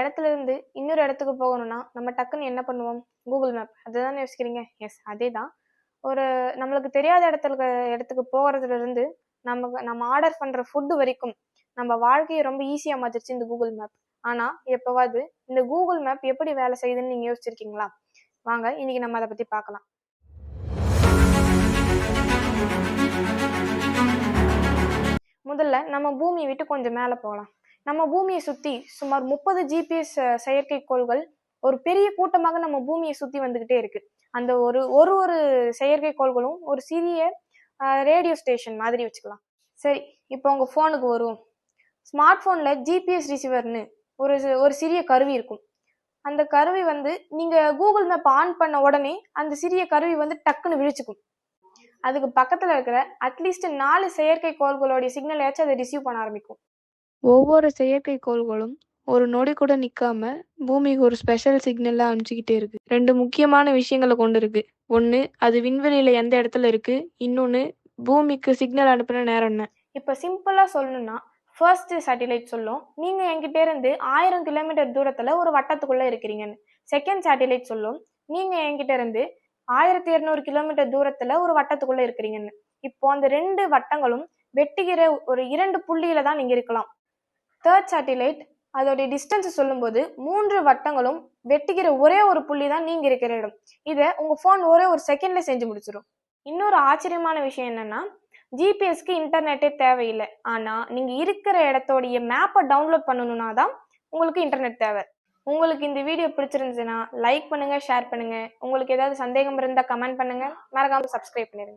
இடத்துல இருந்து இன்னொரு இடத்துக்கு போகணும்னா நம்ம டக்குன்னு என்ன பண்ணுவோம்? கூகுள் மேப் அதுதானே யோசிக்கிறீங்க? எஸ் அதே தான் ஒரு நம்மளுக்கு தெரியாத இடத்துல இடத்துக்கு போகிறதுல இருந்து நமக்கு நம்ம ஆர்டர் பண்ற ஃபுட்டு வரைக்கும் நம்ம வாழ்க்கையை ரொம்ப ஈஸியா மாத்திருச்சு இந்த கூகுள் மேப் ஆனா எப்பவாவது இந்த கூகுள் மேப் எப்படி வேலை செய்யுதுன்னு நீங்க யோசிச்சிருக்கீங்களா? வாங்க இன்னைக்கு நம்ம அதை பத்தி பார்க்கலாம். முதல்ல நம்ம பூமியை விட்டு கொஞ்சம் மேலே போகலாம். நம்ம பூமியை சுத்தி சுமார் முப்பது ஜிபிஎஸ் செயற்கைக்கோள்கள் ஒரு பெரிய கூட்டமாக நம்ம பூமியை சுத்தி வந்துகிட்டே இருக்கு. அந்த ஒரு ஒரு ஒரு செயற்கைக்கோள்களும் ஒரு சிறிய ரேடியோ ஸ்டேஷன் மாதிரி வச்சுக்கலாம். சரி இப்போ உங்க ஃபோனுக்கு வருவோம் ஸ்மார்ட் ஃபோனில் ஜிபிஎஸ் ரிசீவர்னு ஒரு ஒரு சிறிய கருவி இருக்கும். அந்த கருவி வந்து நீங்க கூகுள் மேப் ஆன் பண்ண உடனே அந்த சிறிய கருவி வந்து டக்குன்னு விழிச்சுக்கும். அதுக்கு பக்கத்துல இருக்கிற அட்லீஸ்ட் நாலு செயற்கைக்கோள்களுடைய சிக்னலையாச்சும் அதை ரிசீவ் பண்ண ஆரம்பிக்கும். ஒவ்வொரு செயற்கைக்கோள்களும் ஒரு நொடி கூட நிக்காம பூமிக்கு ஒரு ஸ்பெஷல் சிக்னலாக அனுப்பிச்சுக்கிட்டே இருக்கு. ரெண்டு முக்கியமான விஷயங்களை கொண்டு இருக்கு. ஒன்று அது விண்வெளியில எந்த இடத்துல இருக்கு? இன்னொன்று பூமிக்கு சிக்னல் அனுப்புன நேரம் என்ன? இப்போ சிம்பிளாக சொல்லணும்னா ஃபர்ஸ்ட் சேட்டிலைட் சொல்லும். நீங்கள் என்கிட்ட இருந்து ஆயிரம் கிலோமீட்டர் தூரத்தில் ஒரு வட்டத்துக்குள்ளே இருக்கிறீங்கன்னு. செகண்ட் சேட்டிலைட் சொல்லும். நீங்கள் என்கிட்ட இருந்து ஆயிரத்தி இரநூறு கிலோமீட்டர் தூரத்தில் ஒரு வட்டத்துக்குள்ளே இருக்கிறீங்கன்னு. இப்போ அந்த ரெண்டு வட்டங்களும் வெட்டுகிற ஒரு இரண்டு புள்ளியில தான் நீங்கள் இருக்கலாம். தேர்ட் சேட்டிலைட் அதோடைய டிஸ்டன்ஸ் சொல்லும்போது மூன்று வட்டங்களும் வெட்டுகிற ஒரே ஒரு புள்ளி தான் நீங்கள் இருக்கிற இடம். இதை உங்கள் ஃபோன் ஒரே ஒரு செகண்டில் செஞ்சு முடிச்சிடும் இன்னொரு ஆச்சரியமான விஷயம் என்னென்னா ஜிபிஎஸ்க்கு இன்டர்நெட்டே தேவையில்லை. ஆனால் நீங்கள் இருக்கிற இடத்தோடைய மேப்பை டவுன்லோட் பண்ணணும்னா தான் உங்களுக்கு இன்டர்நெட் தேவை. உங்களுக்கு இந்த வீடியோ பிடிச்சிருந்துச்சுன்னா லைக் பண்ணுங்கள் ஷேர் பண்ணுங்கள் உங்களுக்கு ஏதாவது சந்தேகம் இருந்தால் கமெண்ட் பண்ணுங்கள் மறக்காமல் சப்ஸ்கிரைப் பண்ணிடுங்க